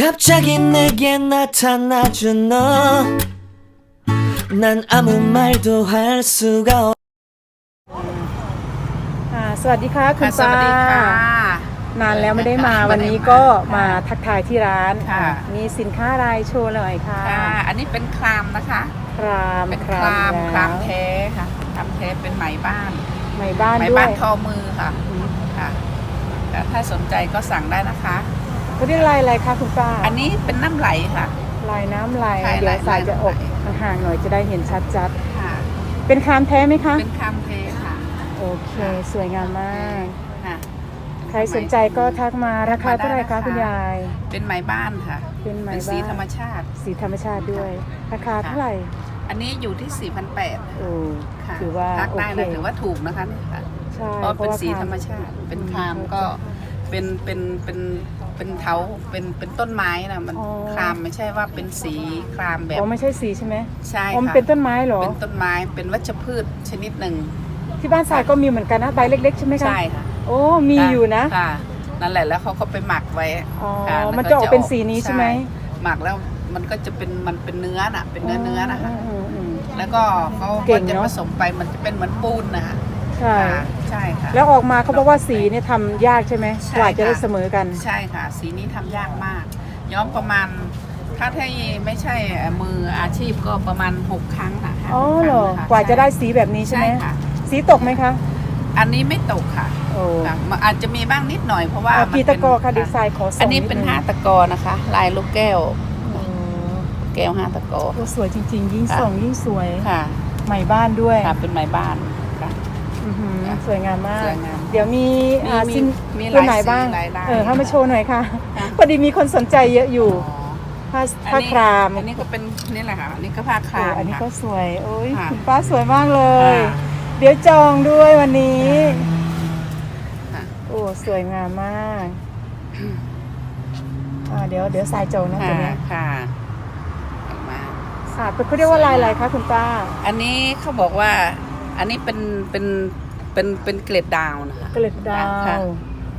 갑자기 내게 나타나준 너난 아무 말도 할 수가없สวัสดีค่ะ คุณค่สาวัสดีค่ะ นานแล้วไม่ได้มาวันนี้ก็มาทักทายที่ร้านค่มีสินค้าอะไรโชว์หน่อยค่ะ อันนี้เป็นครามนะคะ ครามเป็นครามครามแท้ค่ะครามแท้เป็นไหมบ้านไหมบ้านไหมบ้านทอมือค่ะค่ะถ้าสนใจก็สั่งได้นะคะ เขาเรียกลายอะไรคะคุณป้าอันนี้เป็นน้ำไหลค่ะ ลายน้ำลายใช่เดี๋ยวลายสายจะออกลายห่างๆหน่อยจะได้เห็นชัดค่ะ ๆ เป็นครามแท้ไหมคะ เป็นคลามแท้ค่ะโอเค สวยงามมาก ค่ะ ใครสนใจก็ทักมาราคาเท่าไหร่ทัคะกมาได้นะคะคุณยาย เป็นไหมบ้านค่ะ เป็นไหมเป็นสีบ้านธรรมชาติ สีธรรมชาติด้วย ราคาเท่าไหร่อันนี้อยู่ที่4,800โอ้ค่ะถือว่าทักโอได้เคนะถือว่าถูกนะคะเนี่ยค่ะ ใช่เพราะเป็นว่สีคธรรมชาติ เป็นคลามอืมก็เป็นเป็นเป็น เป็นเถาเป็นเป็นต้นไม้นะมันอ๋อคลามไม่ใช่ว่าเป็นสีคลามแบบอ๋อไม่ใช่สีใช่ไหมใช่อ๋อมันค่ะเป็นต้นไม้เหรอ เป็นต้นไม้เป็นวัชพืชชนิดหนึ่งที่บ้านทรายก็มีเหมือนกันนะใบเล็กๆใช่ไหมคะใช่ค่ะโอ้มีอยู่นะค่ะนั่นแหละแล้วเขาก็ไปหมักไว้ อ๋อค่ะแล้วมันจะออกเป็นสีนี้ใช่ไหมหมักแล้วมันก็จะเป็นมันเป็นเนื้อน่ะเป็นเนื้อเนื้อนะคะอืมอืม แล้วก็เขาเก่ก็งจะเนอะ ผสมไปมันจะเป็นเหมือนปูนนะคะ ใช่ค่ะใช่ค่ะ แล้วออกมาเขาบอกว่าสีเนี่ยทำยากใช่ไหมใช่กว่าจะได้ค่ะ เสมอกัน ใช่ค่ะ สีนี้ทำยากมาก ย้อมประมาณ ถ้าถ้าไม่ใช่มืออาชีพก็ประมาณ 6 ครั้งนะะอ๋อเหรอ คงนคกว่าจะได้สีแบบนี้ใช่ใช่ไหม ค่ะ สีตกไหมคะอันนี้ไม่ตกค่ะโอ้ค่ะมันอาจจะมีบ้างนิดหน่อยเพราะว่าอะมันกี่ตะกอค่ะเป็ดีไซน์ขอส่งอันนี้เป็นดงห้าตะกอนะคะ ลายลูกแก้วอ๋อแก้วห้าตะกอ โอ้สวยจริง ๆ ยิ่งค่ะ ส่องยิ่งสวย ค่ะ ใหม่บ้านด้วย ค่ะเป็นไม้บ้านค่ะ อื้อหือค่ะสวยงามมาก สวยงามเดี๋ยวมีมีอ่ามีสิ้นมีตัวหลายไหนสีบ้างหลายลายเออให้มาโชว์หน่อยค่ะค่ะ พอดีมีคนสนใจเยอะอยู่ผ้าอัผ้านนี้ครามอันนี้ก็เป็นนี่แหละค่ะอันนี้ก็ผ้าคโอ้รามอันนี้ค่ะก็สวยโอ้ยค่ะคุณป้าสวยมากเลย ค่ะเดี๋ยวจองด้วยวันนี้ค่ะ โอ้สวยงามมากอ่าเดี๋ยวเดี๋ยวสายจองนะตัวค่ะเนี้ยค่ะเห็นไหมอ่าเป็นเขาเรียกว่าลายอะไรคะคุณป้า อันนี้เขาบอกว่าอันนี้เป็นเป็น เป็นเป็นเกล็ดดาวนะคะเกล็ดดาค่ะว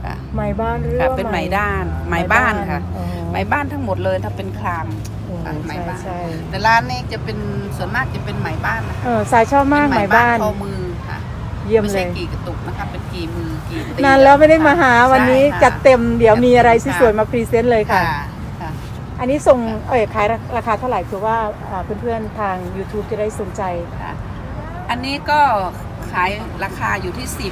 ค่ะไม้บ้านหรือค่ะว่าเป็นไหมด้านไหมบ้านค่ะ อ๋อไหมบ้านทั้งหมดเลยถ้าเป็นคลาม โอ้ค่ะไหมใช่บ้านใช่แต่ร้านนี้จะเป็นส่วนมากจะเป็นไหมบ้านนะคะเออสายชอบมากเป็นไหมบ้าน ทอมือค่ะเยี่ยมไม่เลใช่ย กี่กระตุกนะคะเป็นกี่มือกี่ตีนานแล้วไม่ได้มาหาวันนี้ใช่ค่ะ จัดเต็มเดี๋ยวมีอะไรค่ะสวยๆมาพรีเซนต์เลยค่ะ ค่ะค่ะ อันนี้ส่งเอ่ยขายราคาเท่าไหร่คือว่าอ่าเพื่อนๆทาง YouTube จะได้สนใจ ค่ะอันนี้ก็ ขายราคาอยู่ที่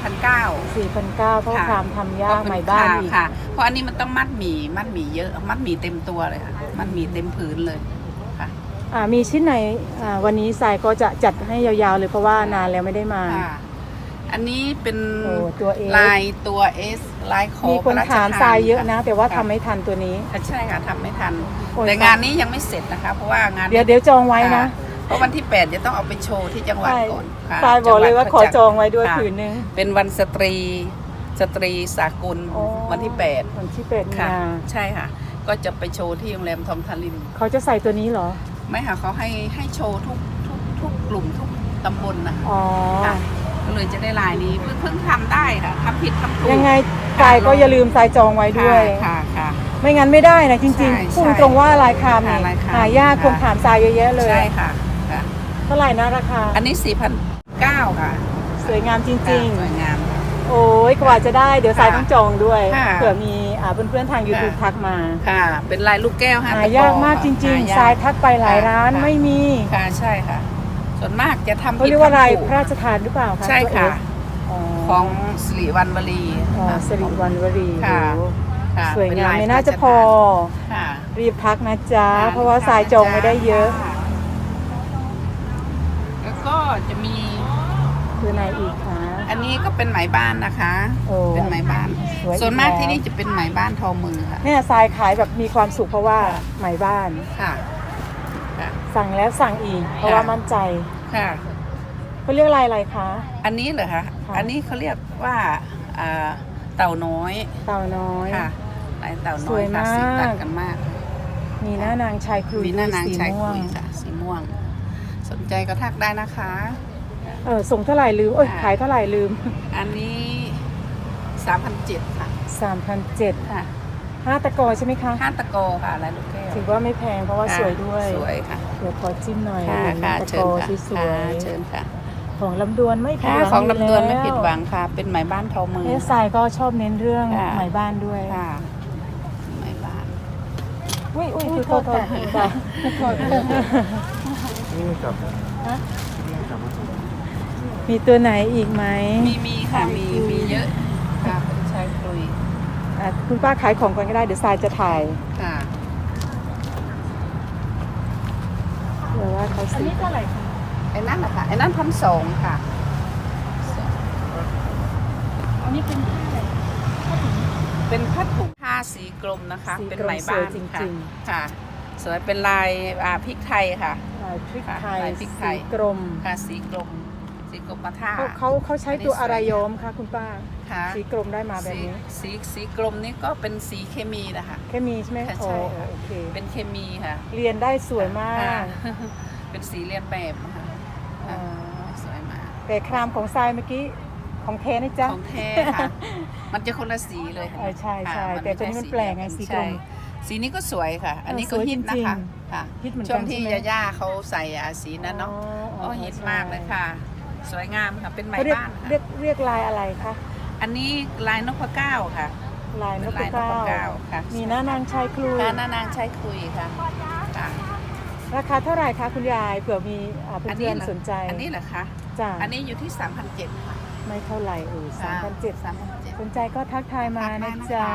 4,900 4,900เพราะค่ะครามทำยากใหม่บ้านค่ะอีก ค่ะ เพราะอันนี้มันต้องมัดหมี่มัดหมี่เยอะ มัดหมี่เต็มตัวเลยค่ะ มัดหมี่เต็มผืนเลยค่ะอ่ามีชิ้นไหนอ่าวันนี้สายก็จะจัดให้ยาวๆเลยเพราะว่านานแล้วไม่ได้มา ค่ะ อันนี้เป็นโอ้ตัว S ลายตัว S ลายขอมีคนพระรชถามททรายเยอะนะ แต่ว่าค่ทำไม่ทันตัวนี้ค่ะใช่ค่ะทำไม่ทัน โอ้ย แต่งานนี้ยังไม่เสร็จนะคะ เพราะว่างาน เดี๋ยวเดี๋ยวจองไว้นะ ค่ เพราะวันที่ 8 จะต้องเอาไปโชว์ที่จังหวัดก่อนค่ะสายบอกเลยว่าขอจองไว้ด้วยค่ะผืนนึงเป็นวันสตรีสตรีสากลอ๋อวันที่ 8 วันที่เป็ดค่ะนาใช่ค่ะ ก็จะไปโชว์ที่โรงแรมทอมทาริน เขาจะใส่ตัวนี้เหรอ ไม่ค่ะเขาให้ให้โชว์ทุกทุกทุกกลุ่มทุกตำบลนะอ๋อค่ะก็เลยจะได้ลายนี้เพิ่งเพิ่งทำได้ค่ะทำผิดทำถูกยังไงสายก็อย่าลืมสายจองไว้ด้วยค่ะค่ะไม่งั้นไม่ได้นะจริงใช่ๆพูดใช่ตรงว่าลายครามนี่ค่ะลายครามหายากค่ะคนถามทรายเยอะแยะเลยใช่ค่ะค่ะ เท่าไหร่นะราคา อันนี้สี่พันเก้าค่ะสวยงามจริงค่ะสวยงามๆโอ้ยกว่าจะได้เดี๋ยวสายต้องจองด้วยค่ะ เผื่อมีอ่าเพื่อนๆทาง YouTube ค่ะ ทักมาค่ะ เป็นลายลูกแก้วฮะหายากมากจริงหๆทรายทักไปหลายร้านค่ะไม่มีค่ะใช่ค่ะ ส่วนมากจะทำเขาเรียกว่าลายทำถูพระราชทานหรือเปล่าคะใช่ค่ะตัว S อ๋อของสิริวัณวลีอ๋อสิริวัณวรีค่ะ โอ้ค่ะสวยเป็งามลไม่น่าจะพอ ค่ะ รีบทักนะจ๊ะค่เพราะว่าสายจองไม่ได้เยอะ ค่แล้วก็ จะมีคือไหนอีกคะอันนี้ก็เป็นไหมบ้านนะคะ โอ้เป็นไหมบ้าน สวยอีกส่วนมากแล้วที่นี่จะเป็นไหมบ้านทอมือค่ะ เนี่ยทรายขายแบบมีความสุขเพราะว่าไหมบ้าน ค่ะ ค่ะ สั่งแล้วสั่งอีก เพราะว่ามั่นใจค่ะ เขาเรียกลายอะไรคะ อันนี้เหรอคะ ค่ะ อันนี้เขาเรียกว่าอ่าเต่าน้อยเต่าน้อย ค่ะลายเต่าสน้อวยยค่ะมาก สีตัดกันมาก มีหน้านางชายคลุยมีหน้านางสีชายม่วคุงยค่ะ สีม่วง สนใจก็ทักได้นะคะ เออส่งเท่าไหร่ลืมโอ้ยค่ะขายเท่าไหร่ลืม อันนี้3,007ค่ะ3,007ค่ะห้าตะกอใช่ไหมคะห้าตะโกค่ะลายลูกแก้วถือว่าไม่แพงเพราะว่าค่ะสวยด้วย สวยค่ะเดี๋ยวขอจิ้มหน่อยค่ะเห็นค่ะตะเชิกญอค่ะสวยค่ะเชิญค่ะๆของลำดวนไม่ผิดค่ะหวังของลำดวนไม่อยู่ผิดแล้หวังค่ะ เป็นไหมบ้านทอมือเอสไซก็ชอบเน้นเรื่องค่ะไหมบ้านด้วยค่ะไหมบ้านอุ้ยอุ้ยคือโทษโทษ ค่ะนี่กลับมีตัวไหนอีกไหมมีมีค่ะมีมีเยอะค่ะเป็นชายคุยอะคุณป้าขายของก่อนก็ได้เดี๋ยวทรายจะถ่ายค่ะเดี๋ยวว่าเขาสีเท่าไหร่คะไอ้นั่นนะคะไอ้นั่นพันสองค่ะ อันนี้เป็นผ้าอะไรเป็นผ้าถุงผ้าสีกลมนะคะสีกลมเป็นไหมบ้านสวยจริงๆค่ะค่ะ สวยเป็นลายอ่าพริกไทยค่ะลาย พริกไทยค่ะลายพริกไทยสีกรมค่ะสีกลมสีกลมมาท่าเขาเขาเขาใช้ตัวอะไรย้อมคะคุณป้า ค่ะ สีกรมได้มาแบบสีนี้สีสีกลมนี่ก็เป็นสีเคมีนะคะ แค่มีใช่ไหมค่ะโอ้ใช่ค่ะ โอเคเป็นเคมีค่ะเรียนได้สวยมากค่ะเป็นสีเลียนแบบนะคะอ๋อค่ะสวยมากแต่ครามของทรายเมื่อกี้ของเทนะจ๊ะ ของแท้ค่ะ มันจะคนละสีเลยค่ะเออใช่ใช่ค่ะแต่ตัวนี้มันแปลกไงสีกลม ใช่ สีนี้ก็สวยค่ะ อันนี้ก็สวยฮิตจรินะงๆคะค่ะฮิตเหมือนกันช่วงที่ใช่ไหม ยาย่าเขาใส่อะสีนั้นเนาะอ๋อโอ้ฮิตมากเลยค่ะ สวยงามค่ะเป็นไหมเขาเรียกบ้านเรียค่ะกเรียกลายอะไรคะอันนี้ลายนพเก้าค่ะลายนเป็นกลายนเก้าพเก้าค่ะมีหน้านางชายครูค่ะหน้านางใช้คุยค่ะค่ะราคาเท่าไหร่คะคุณยายเผื่อมีอ่าเพื่อนหรๆสนใจอันนี้เหรอคะ จ้ะอันนี้อยู่ที่3,007ค่ะ ไม่เท่าไหร่เออสามพันเจ็ด3,007สนใจก็ทักทายมาทักมานะนะคะจ๊ะ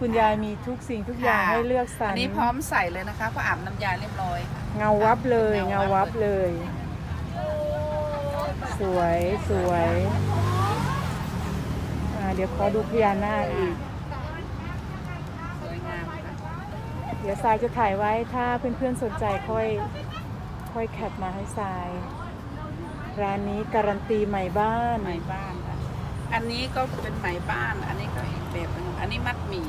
คุณยายมีทุกสิ่งทุกอย่างค่ะ ให้เลือกสรรอันนี้พร้อมใส่เลยนะคะเพราะอาบน้ำยาเรียบร้อยค่ะ เงาวับเลยเงาเงาวัวับบเลยสวยสวยอ่าเดี๋ยวขอดูพญานาคอีก สวยงามค่ะเดี๋ยวทรายจะถ่ายไว้ถ้าเพื่อนๆสนใจค่อย ค่อยแคปมาให้ทราย ร้านนี้การันตีใหม่บ้าน ไหมบ้านค่ะอันนี้ก็เป็นไหมบ้าน อันนี้ก็อีกแบบหนึงอันนี้มัดหมี่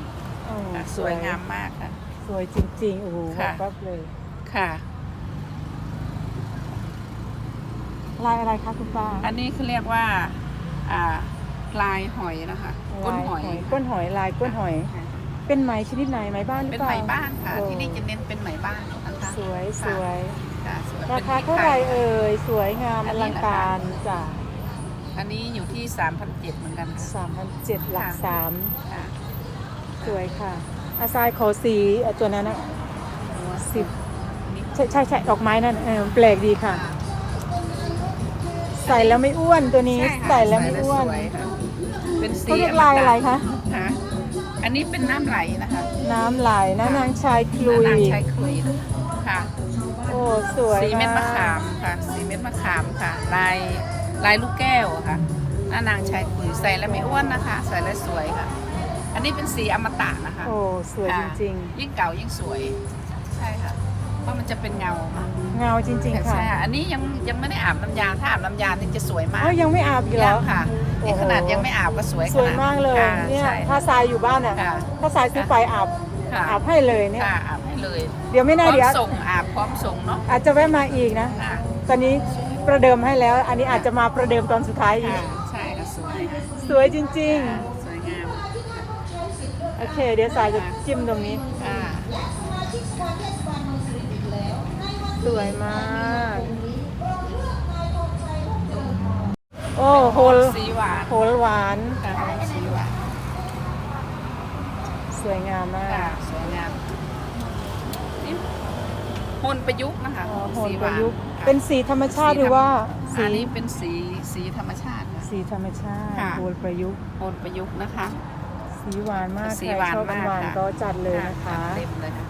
อ๋อค่ะสวยงามมากค่ะ สวยจริงๆ โอ้โหค่ะวับเลย ค่ะ ลายอะไรคะคุณป้าอันนี้เขาเรียกว่า อ่าลายหอยนะคะ ก้นหอยลายก้นหอยลายก้นหอย ค่ะเป็นไหมชนิดไหนไหมบ้านหรือเป็นเปล่าไหมบ้านค่ะ โอ้ที่นี่จะเน้นเป็นไหมบ้านนะคะสวยสวยค่ะสวย ราป็นคาพกเท่าไหร่ทยเอ่ยสวยงามอัอนนี้ลังการจ้ะอันนี้อยู่ที่3,007เหมือนกันค่ะสามพันเจ็ดหลักค่ะสามค่ะสวยค่ะ อาซายขอสีเอ่อตัวนั้นนะสิบนี่ใช่ใช่ใช่ดอกไม้นั่นเออแปลกดีค่ะ ใส่แล้วไม่อ้วนตัวนี้ใช่ค่ะใส่แล้วไม่อ้วนใส่แล้วสยค่ะเป็นสีเขาเรียกลายอะไรคะคะอันนี้เป็นน้ำไหลนะคะ น้ำไหลนะนางชายคลุยน้ำชายคลุยค่ะโอ้ สวยสีเม็ดมะกขามค่ะ สีเม็ดมะขามค่ะ ลายลายลูกแก้วค่ะหน้านางชายคุยใส่แล้วไม่อ้วนนะคะ ใส่แล้วสวยค่ะ อันนี้เป็นสีอมตะนะคะ โอ้สวยจค่ะริงยิ่งเก่ายิ่งสวย ใช่ค่ะ เพราะมันจะเป็นเงาค่ะๆเงาจริง ๆ ค่ะ ใช่ค่ะ อันนี้ยังยังไม่ได้อาบน้ำยา ถ้าอาบน้ำยานี่จะสวยมากเอ้ายังไม่อาบอีกเหรยัองค่ะโอ้นี่โหขนาดยังไม่อาบก็สวยสวยขนดมากเลยค่ะเนี่ยใช่ถ้าทรายอยู่บ้านอะค่ะถ้าทรายซื้อไปอาบค่ะอาบให้เลยเนี่ยค่ะอาบให้ เลยเดี๋ยวไม่พแน่ร้อมเดี๋ยวส่งอาบพร้อมส่งเนาะอาจจะแวะมาอีกนะค่ะตอนนี้ประเดิมให้แล้ว อันนี้อาจจะมาประเดิมตอนสุดท้ายอีกค่ะใช่ค่ะสวยสวยจริงค่ะสวยงามๆ โอเค เดี๋ยวสายจะจิ้มตรงนี้ค่ะสวยมาก โอ้โหลสีหวานโหลหวาน ค่ะสีหวานสวยงามมาค่ะก สวยงามนี่ มนประยุกต์นะคะอ๋อโหลสีหปวาระนยุกต์ค่ะเป็นสีธรรมชาติหรือว่าสีอันนี้เป็นสีสีธรรมชาติค่ะ สีธรรมชาติค่ะ โหลประยุกต์มนประยุกต์นะคะ สีหวานมากสีใครหวานชอบมากหวานค่ะๆก็จัดเลยนะคะ เต็มเลยค่ะ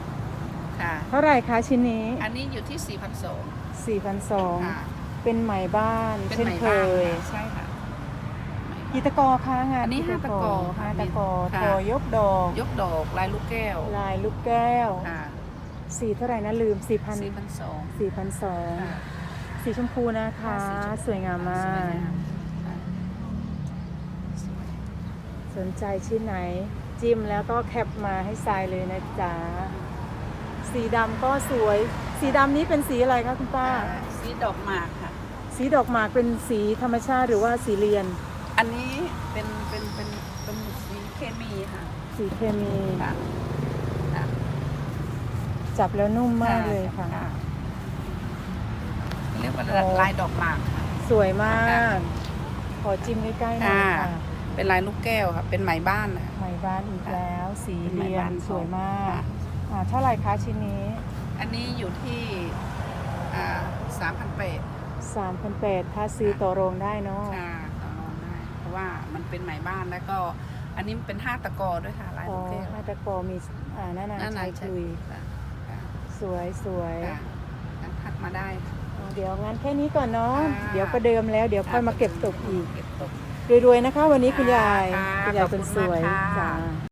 ค่ะ เท่าไหร่คะชิ้นนี้ อันนี้อยู่ที่4 2 0 4,200ค่ะเป็นไหมบ้านเป็นเช่นไหมเคบ้านยค่ะใช่ค่ะ กีตะกอคะงานอันนี้กีห้าตะกอค่ะห้าตะกอค่ะทอยกดอก ยกดอกลายลูกแก้วลายลูกแก้ว ค่ะ สีเท่าไหร่นะลืม4,000สี่พันสอง4,200ค่ะสีชมพูนะคะ สวยงามมากค่ะสนใจชิ้นไหน จิ้มแล้วก็แคปมาให้ทรายเลยนะจ๊ะ สีดำก็สวย สีดำนี้เป็นสีอะไรคะคุณป้า สีดอกหมากค่ะ สีดอกหมากเป็นสีธรรมชาติหรือว่าสีเรียน อันนี้เป็นเป็นเป็นเป็นสีเคมีค่ะ สีเคมีค่ะ จับแล้วนุ่มมากเลยค่ะ เรียกว่าโอ้ลายดอกหมากค่ะสวยมาก ขอจิ้มใกล้ๆหน่อยค่ะค่ะเป็นลายลูกแก้วค่ะ เป็นไหมบ้านนะไหมบ้านอีกแล้ว สีเป็นไหมเรียบ้างนสวยมากค่ะอ่าเท่าไหร่คะชิ้นนี้ อันนี้อยู่ที่สามพันเปด3,800ถ้าซื้อต่อรองได้เนาะค่ะต่อรองได้เพราะว่ามันเป็นไหมบ้านแล้วก็อันนี้มันเป็นห้าตะกอด้วยค่ะลายอ๋อลูกแก้วมาตะกอมีอ่าหน้านางหน้าชายใช้คุยค่ะค่ะ สวยสวยค่ะงั้นทักมาได้อ๋อเดี๋ยวงั้นแค่นี้ก่อนเนาะ ค่ะ เดี๋ยวประเดิมแล้วเดี๋ยวค่อยมาเก็บตกอีก เก็บตก รวยๆนะคะ วันนี้คุณยาย ค่ะคุณยายขอบคุเป็นณสวยมากค่ะ จ้า